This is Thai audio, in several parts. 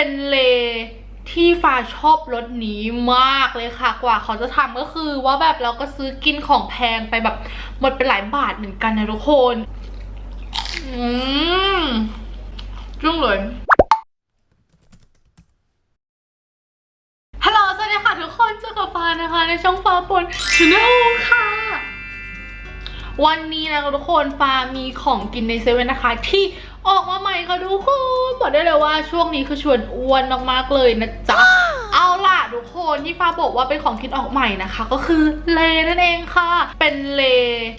เป็นเลที่ฟ้าชอบรสนี้มากเลยค่ะ กว่าเขาจะทำก็คือว่าแบบเราก็ซื้อกินของแพงไปแบบหมดไปหลายบาทเหมือนกันนะทุกคน อืมจุ้งเลยฮัลโหลสวัสดีค่ะทุกคนเจอกับฟ้านะคะ ในช่องฟ้าปนชาแนลค่ะ วันนี้นะคะทุกคนฟ้ามีของกินในเซเว่นนะคะ ที่ออกมาใหม่ค่ะทุกคนบอกได้เลยว่าช่วงนี้คือชวนอ้วนมากๆเลยนะจ๊ะเอาล่ะทุกคนที่ฟ้าบอกว่าเป็นของกินออกใหม่นะคะ ก็คือเลนั่นเองค่ะ เป็นเล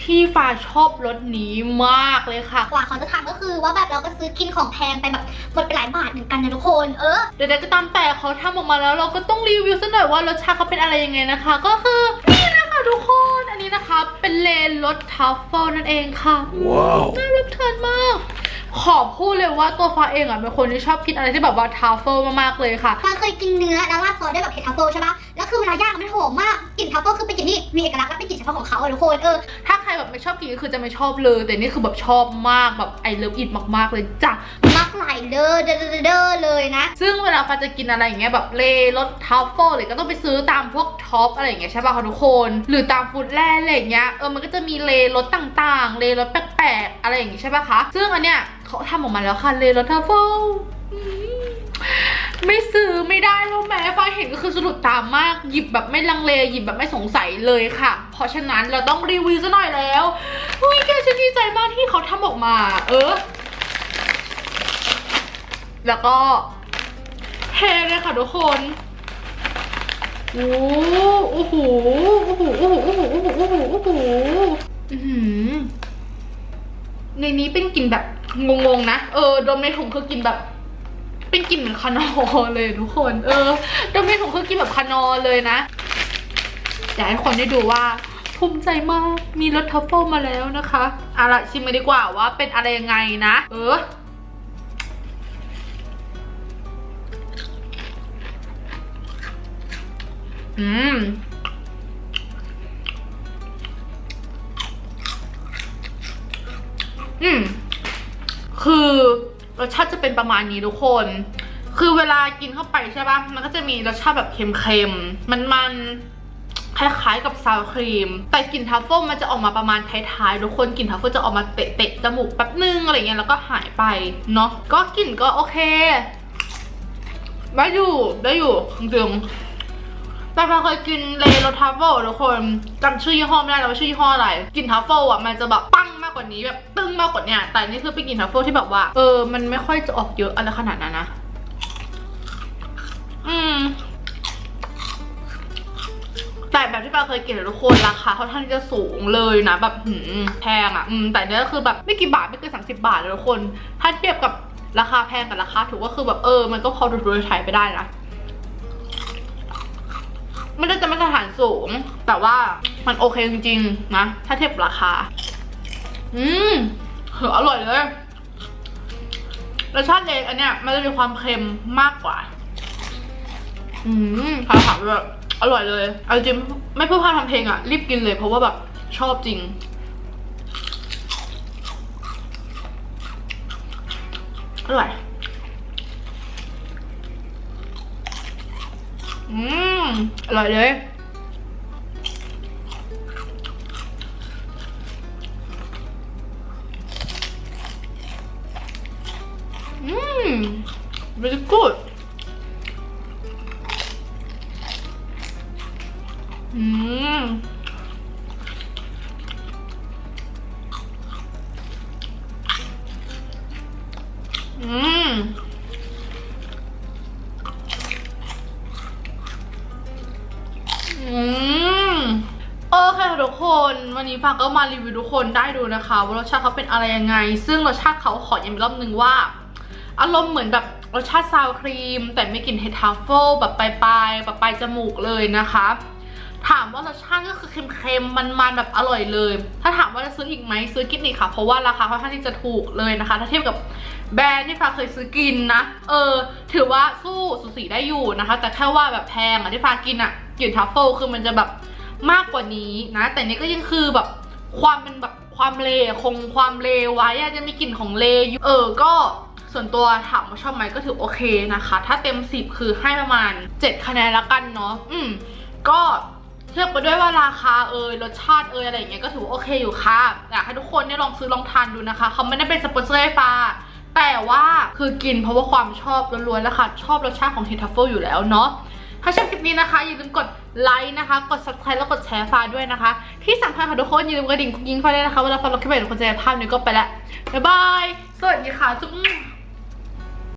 ที่ฟ้าชอบรสนี้มากเลยค่ะกว่าเขาจะทำก็คือว่าแบบเราก็ซื้อกินของแพงไปแบบหมดไปหลายบาทเหมือนกันนะทุกคนเออเดี๋ยวๆก็ตามแต่เขาทำออกมาแล้ว เราก็ต้องรีวิวสักหน่อยว่ารสชาติเขาเป็นอะไรยังไงนะคะ ก็คือนี่นะคะทุกคนอันนี้นะคะ เป็นเลนรสทัฟเฟิลนั่นเองค่ะ ว้าว น่ารับทานมาก ขอพูดเลยว่าตัวฟ้าเองอะเป็นคนที่ชอบกินอะไรที่แบบว่าทัฟเฟิลมากๆเลยค่ะมันเคยกินเนื้อแล้วราดซอสด้วยแบบเผ็ดทัฟเฟิลใช่ปะแล้วคือเวลาย่างมันหอมมากกลิ่นทัฟเฟิลคือเป็นกลิ่นที่มีเอกลักษณ์และเป็นกลิ่นเฉพาะของเขาอะทุกคนเออ ถ้าใครแบบไม่ชอบกินก็คือจะไม่ชอบเลย แต่นี่คือแบบชอบมากแบบไอเลิฟอิทมากๆเลยจ้ะมัก ไหลเด้อเด้อเด้อเด้อเลยนะ ซึ่งเวลาฟ้าจะกินอะไรอย่างเงี้ยแบบเลรสทัฟเฟิลเลยก็ต้องไปซื้อตามพวกท็อปอะไรอย่างเงี้ยใช่ป่ะคะทุกคน หรือตามฟู้ดแลนด์อะไรอย่างเงี้ยเออมันก็จะมีเลรสต่างๆ เลรสแปลกๆอะไรอย่างงี้ใช่ป่ะคะซึ่งอันเนี้ยเขาทำออกมาแล้วค่ะเลรสทัฟเฟิลไม่ซื้อไม่ได้แล้วแม้ฟ้าเห็นก็คือสะดุดตามมากหยิบแบบไม่ลังเลหยิบแบบไม่สงสัยเลยค่ะ เพราะฉะนั้นเราต้องรีวิวซะหน่อยแล้วอุ้ยแกฉันดีใจมากที่เขาทำออกมา เออ แล้วก็เทเลยค่ะทุกคนโอ้โหโอ้โหโอ้โหโอ้โหโอ้โหโอ้โหโอ้โหในนี้เป็นกลิ่นแบบงงๆนะ เออดมในถุงคือกลิ่นแบบ เป็นกลิ่นเหมือนคานอเลยทุกคน เออดมในถุงคือกลิ่นแบบคานอเลยนะอยากให้คนได้ดูว่าภูมิใจมาก มีรสทัฟเฟิลมาแล้วนะคะเอาล่ะชิมมาดีกว่าว่าเป็นอะไรยังไงนะ เออ อืมอืม คือรสชาติจะเป็นประมาณนี้ทุกคน คือเวลากินเข้าไปใช่ปะมันก็จะมีรสชาติแบบเค็มๆ มันๆ คล้ายๆกับซาวครีม แต่กลิ่นทัฟเฟิลมันจะออกมาประมาณท้ายๆ ทุกคน กลิ่นทัฟเฟิลจะออกมาเตะๆ จมูกแป๊บนึงอะไรเงี้ย แล้วก็หายไปเนาะ ก็กลิ่นก็โอเค ได้อยู่ ได้อยู่จริงๆ แต่พอเคยกินเลรสทัฟเฟิลทุกคนจำชื่อยี่ห้อไม่ได้แล้วว่าชื่อยี่ห้ออะไร กินทัฟเฟิลอะมันจะแบบปังมากกว่านี้แบบตึ้งมากกว่านี้แต่นี่คือเป็นกลิ่นทัฟเฟิลที่แบบว่า เออ มันไม่ค่อยจะออกเยอะอะไรขนาดนั้นนะ อืมแต่แบบที่ปาเคยกินทุกคนราคาค่อนข้างที่จะสูงเลยนะ แบบหืมแพงอะอืมแต่เนี้ยก็คือแบบไม่กี่บาทไม่เกินสามสิบาทเลยทุกคน ถ้าเทียบกับราคาแพงกับราคาถูกก็คือแบบเออ มันก็พอดูดูใช้ไปได้นะ ไม่ได้จะมาตรฐานสูง แต่ว่ามันโอเคจริงๆนะ ถ้าเทียบราคา อืมเหออร่อยเลยรสชาติเองอันเนี้ยมันจะมีความเค็มมากกว่า อืมถามถาแบบอร่อยเลย เอาจริงๆไม่เพื่อพาทำเพลงอะรีบกินเลยเพราะว่าแบบชอบจริง อร่อย อืม อร่อยเลย อืม really good อืม อืมโอเคค่ะทุกคน วันนี้ฟังก็มารีวิวทุกคนได้ดูนะคะ ว่ารสชาติเขาเป็นอะไรยังไง ซึ่งรสชาติเขาขอย้ำอีกรอบนึงว่า อารมณ์เหมือนแบบรสชาติซาวครีม แต่ไม่กลิ่นเฮดทัฟเฟิลแบบปลายๆแบบปลายจมูกเลยนะคะ ถามว่ารสชาติก็คือเค็มๆมันๆแบบอร่อยเลย ถ้าถามว่าจะซื้ออีกไหมซื้อกินอีกค่ะ เพราะว่าราคาค่อนข้างที่จะถูกเลยนะคะ ถ้าเทียบกับแบรนด์ที่ฟ้าเคยซื้อกินนะ เออ ถือว่าสู้สุสีได้อยู่นะคะ แต่แค่ว่าแบบแพงอะที่ฟ้ากินอะ กลิ่นทัฟเฟิลคือมันจะแบบมากกว่านี้นะ แต่นี่ก็ยังคือแบบความเป็นแบบความเลคงความเลไว้อะจะมีกลิ่นของเลอยู่เออก็ส่วนตัวถามว่าชอบไหมก็ถือโอเคนะคะ ถ้าเต็ม 10 คือให้ประมาณ 7 คะแนนละกันเนาะอืมก็เทียบไปด้วยว่าราคาเอยรสชาติเอยอะไรอย่างเงี้ยก็ถือว่าโอเคอยู่ค่ะอยากให้ทุกคนเนี่ยลองซื้อลองทานดูนะคะเขาไม่ได้เป็นสปอนเซอร์ให้ฟ้าแต่ว่าคือกินเพราะว่าความชอบล้วนๆแล้วค่ะ ชอบรสชาติของเฮทัฟเฟิลอยู่แล้วเนาะ ถ้าชอบคลิปนี้นะคะ อย่าลืมกดไลค์นะคะ กด subscribe แล้วกดแชร์ฟ้าด้วยนะคะ ที่สำคัญค่ะทุกคนอย่าลืมกระดิ่งยิงฟ้าด้วยนะคะ เวลาฟ้าเราคลิปใหม่ทุกคนจะได้ภาพนี้ก็ไปละบ๊ายบาย สวัสดีค่ะจุ๊บ